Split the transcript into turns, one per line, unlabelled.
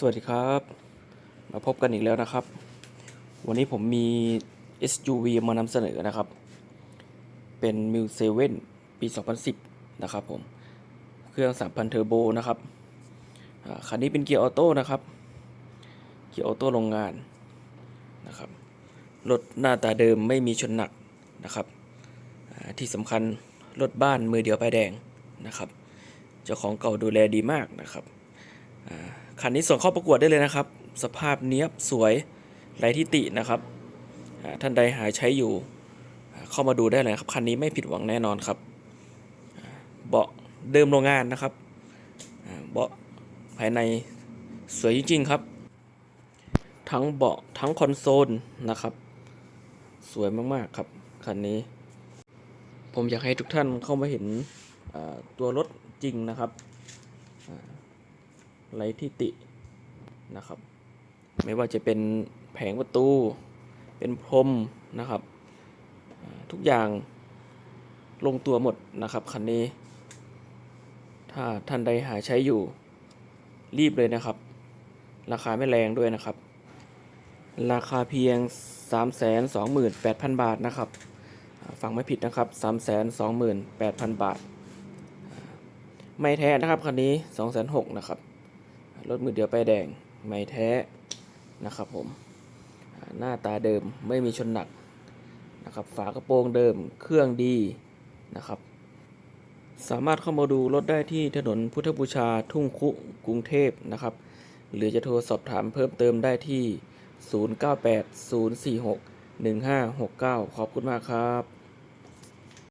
สวัสดีครับ มาพบกันอีกแล้วนะครับ วันนี้ผมมี SUV มานำเสนอนะครับ เป็น m i l 7ปี 2010 นะครับผม เครื่อง 3,000 เทอร์โบนะครับอ่าคันนี้เป็นเกียร์ออโต้นะครับ เกียร์ออโต้โรงงานนะครับ รถหน้าตาเดิมไม่มีชนหนักนะครับ ที่สำคัญรถบ้านมือเดียวป้ายแดงนะครับ เจ้าของเก่าดูแลดีมากนะครับ คันนี้ส่งเข้าประกวดได้เลยนะครับ สภาพเนี้ยบสวยไร้ที่ตินะครับท่านใดหาใช้อยู่ เข้ามาดูได้เลยครับคันนี้ไม่ผิดหวังแน่นอนครับ เบาะเดิมโรงงานนะครับเบาะภายในสวยจริงๆครับ ทั้งเบาะทั้งคอนโซลนะครับ สวยมากๆครับคันนี้ ผมอยากให้ทุกท่านเข้ามาเห็นตัวรถจริงนะครับ ไรที่ตินะครับ ไม่ว่าจะเป็นแผงประตู เป็นพรมนะครับ ทุกอย่างลงตัวหมดนะครับคันนี้ ถ้าท่านใดหาใช้อยู่รีบเลยนะครับ ราคาไม่แรงด้วยนะครับ ราคาเพียง 328,000 บาทนะครับฟังไม่ผิดนะครับ 328,000 บาทอ่าไม่แท้นะครับคันนี้ 2,600 นะครับ รถมือเดียวป้ายแดงไม่แท้นะครับผมหน้าตาเดิมไม่มีชนหนักนะครับฝากระโปรงเดิมเครื่องดีนะครับ สามารถเข้ามาดูรถได้ที่ถนนพุทธบูชาทุ่งคุกรุงเทพนะครับ หรือจะโทรสอบถามเพิ่มเติมได้ที่ 0980461569 ขอบคุณมากครับ